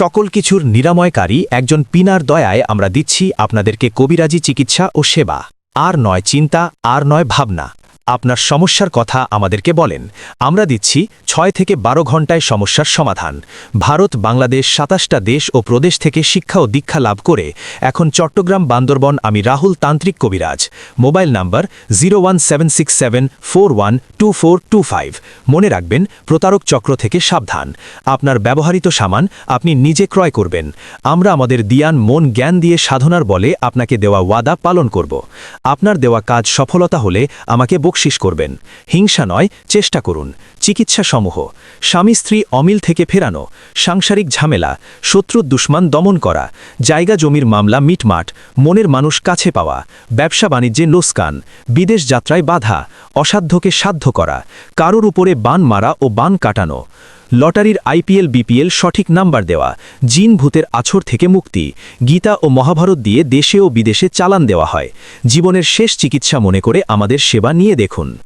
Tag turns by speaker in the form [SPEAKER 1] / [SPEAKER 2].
[SPEAKER 1] সকল কিছুর নিরাময়কারী একজন পিনার দয়ায় আমরা দিচ্ছি আপনাদেরকে কবিরাজি চিকিৎসা ও সেবা। আর নয় চিন্তা, আর নয় ভাবনা। আপনার সমস্যার কথা আমাদেরকে বলেন। আমরা দিচ্ছি ছয় থেকে বারো ঘন্টায় সমস্যার সমাধান। ভারত, বাংলাদেশ সাতাশটা দেশ ও প্রদেশ থেকে শিক্ষা ও দীক্ষা লাভ করে এখন চট্টগ্রাম, বান্দরবন, আমি রাহুল তান্ত্রিক কবিরাজ। মোবাইল নাম্বার জিরো মনে রাখবেন, প্রতারক চক্র থেকে সাবধান। আপনার ব্যবহৃত সামান আপনি নিজে ক্রয় করবেন। আমরা আমাদের দিয়ান মন জ্ঞান দিয়ে সাধনার বলে আপনাকে দেওয়া ওয়াদা পালন করব। আপনার দেওয়া কাজ সফলতা হলে আমাকে বকশিস করবেন। হিংসা নয়, চেষ্টা করুন। চিকিৎসা সমূহ স্বামী স্ত্রী অমিল থেকে ফেরানো। সাংসারিক ঝামেলা। শত্রু দুশ্মান দমন করা। জায়গা জমির মামলা মিটমাট। মনের মানুষ কাছে পাওয়া। ব্যবসা বাণিজ্যে লোসকান। বিদেশ যাত্রায় বাধা। অসাধ্যকে সাধ্য করা। কারোর উপরে বান মারা ও বান কাটানো। লটারির আইপিএল, বিপিএল সঠিক নাম্বার দেওয়া, জিন ভূতের আছর থেকে মুক্তি, গীতা ও মহাভারত দিয়ে দেশে ও বিদেশে চালান দেওয়া হয়। জীবনের শেষ চিকিৎসা মনে করে আমাদের সেবা নিয়ে দেখুন।